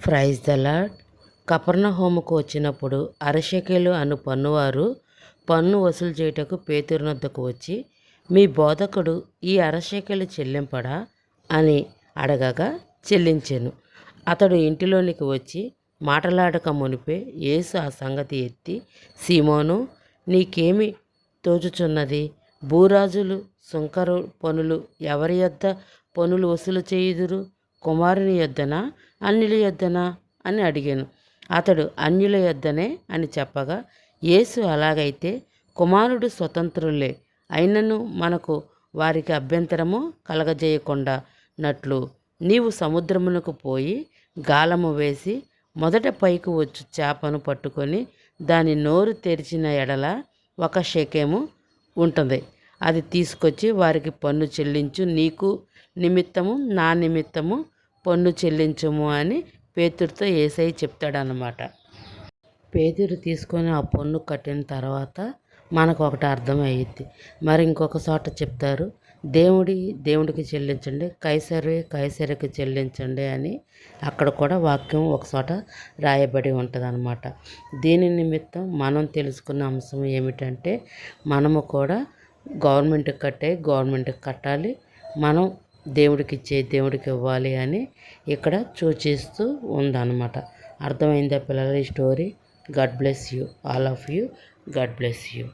Praise the Lord కపర్ణ హోముకు వచ్చినప్పుడు అరశకేలు అను పన్నువారు పన్ను వసూలు చేయుటకు పేతురునొద్దకు వచ్చి మీ బోధకుడు ఈ అరశకేలు చెల్లింపడా? అని అడగగా చెల్లించాను. అతడు ఇంటిలోనికి వచ్చి మాటలాడక మునిపే యేసు ఆ సంగతి ఎత్తి సీమోను నీకేమి తోచుచున్నది? భూరాజులు సుంకరు పనులు ఎవరి యొద్ద పనులు వసూలు చేయుదురు? కుమారుని యొద్దనా? అన్యుల యొద్దనా? అని అడిగాను. అతడు అన్యుల యొద్దనే అని చెప్పగా యేసు అలాగైతే కుమారుడు స్వతంత్రులే. అయినను మనకు వారికి అభ్యంతరము కలగజేయకుండా నట్లు. నీవు సముద్రమునకు పోయి గాలము వేసి మొదట పైకి వచ్చు చేపను పట్టుకొని దాని నోరు తెరిచిన ఎడల ఒక షకేము ఉంటుంది. అది తీసుకొచ్చి వారికి పన్ను చెల్లించు నీకు నిమిత్తము నా నిమిత్తము పన్ను చెల్లించము అని పేతుడితో ఏసై చెప్తాడనమాట పేదరు తీసుకొని ఆ పన్ను కట్టిన తర్వాత మనకు ఒకటి అర్థమయ్యిద్ది. మరి ఇంకొక చోట చెప్తారు దేవుడి దేవుడికి చెల్లించండి కైసరి కైసరికి చెల్లించండి అని అక్కడ కూడా వాక్యం ఒక చోట రాయబడి ఉంటుంది అనమాట దీని నిమిత్తం మనం తెలుసుకున్న అంశం ఏమిటంటే మనము కూడా గవర్నమెంట్కి కట్టే గవర్నమెంట్కి కట్టాలి మనం దేవుడికి ఇచ్చే దేవుడికి ఇవ్వాలి అని ఇక్కడ సూచిస్తూ ఉందన్నమాట. అర్థమైందా పిల్లల ఈ story? God bless you all of you God bless you.